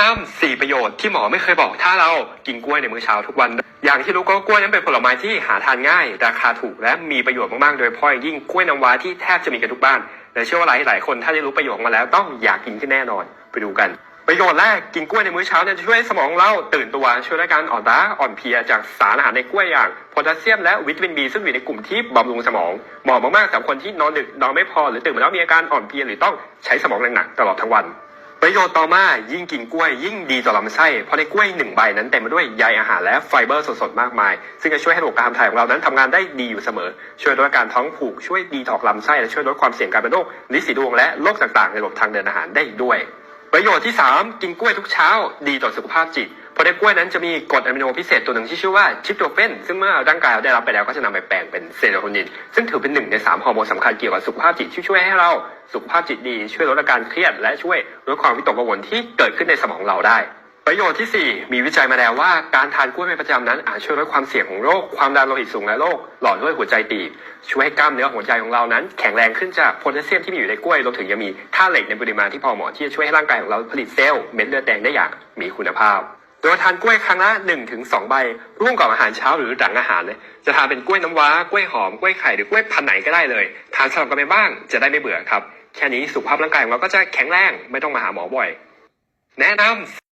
น้ำสี่ประโยชน์ที่หมอไม่เคยบอก ถ้าเรากินกล้วยในมื้อเช้าทุกวัน อย่างที่รู้ก็กล้วยนั้นเป็นผลไม้ที่หาทานง่าย ราคาถูกและมีประโยชน์มากๆ โดยเฉพาะอยิ่งกล้วยน้ำว้าที่แทบจะมีกันทุกบ้าน และเชื่อว่าหลายหลายๆคนถ้าได้รู้ประโยชน์มาแล้วต้องอยากกินขึ้นแน่นอนไปดูกัน ประโยชน์แรกกินกล้วยในมื้อเช้าเนี่ยจะช่วยสมองเราตื่นตัวช่วยลดการอ่อนล้าอ่อนเพลียจากสารอาหารในกล้วยอย่างโพแทสเซียมและวิตามินบีซึ่งอยู่ในกลุ่มที่บำรุงสมองเหมาะมากๆสำหรับคนที่นอนดึกนอนไม่พอหรือตื่นมาแล้วมีอาการอ่อนเพลียหรือต้องใช้สมองหนักๆตลอดทั้งวัน ประโยชน์ต่อมายิ่งกินกล้วยยิ่งดีต่อลำไส้ เพราะในกล้วยหนึ่งใบนั้นเต็มไปด้วยใยอาหารและไฟเบอร์สดๆมากมาย ซึ่งจะช่วยให้ระบบการขับถ่ายของเรานั้นทำงานได้ดีอยู่เสมอ ช่วยลดอาการท้องผูกช่วยดีถอกลำไส้และช่วยลดความเสี่ยงการเป็นโรคลิสีดวงและโรคต่างๆ ในระบบทางเดินอาหารได้ด้วย ประโยชน์ที่ 3 กินกล้วยทุกเช้า ดีต่อสุขภาพจิต เพราะในกล้วยนั้นจะมีกรดอะมิโนพิเศษตัวหนึ่งที่ชื่อว่าชิปโตเฟนซึ่งเมื่อร่างกายเราได้รับไปแล้วก็จะนำไปแปลงเป็นเซโรโทนิน ซึ่งถือเป็นหนึ่งในสามฮอร์โมนสำคัญเกี่ยวกับสุขภาพจิตที่ช่วยให้เราสุขภาพจิตดี ช่วยลดอาการเครียด และช่วยลดความวิตกกังวลที่เกิดขึ้นในสมองเราได้ประโยชน์ที่ 4 มีวิจัยมาแล้วว่าการทานกล้วยเป็นประจำนั้นอาจช่วยลดความเสี่ยงของโรค ความดันโลหิตสูงและโรคหลอดเลือดหัวใจตีบช่วยให้กล้ามเนื้อหัวใจของเรานั้น แข็งแรงขึ้นจากโพแทสเซียมที่มีอยู่ในกล้วยรวมถึงยังมีธาตุเหล็กในปริมาณที่พอเหมาะที่จะช่วยให้ร่างกายของเราผลิตเซลล์เม็ดเลือดแดงได้อย่างมีคุณภาพ โดยทานกล้วยครั้งละ1ถึง2ใบ ร่วมกับอาหารเช้าหรือหลังอาหารเลยจะทานเป็นกล้วยน้ำว้ากล้วยหอมกล้วยไข่หรือกล้วยพันไหนก็ได้เลย ทานสลับกันไปบ้างจะได้ไม่เบื่อครับ แค่นี้สุขภาพร่างกายของเราก็จะแข็งแรงไม่ต้องมาหาหมอบ่อย แนะนำ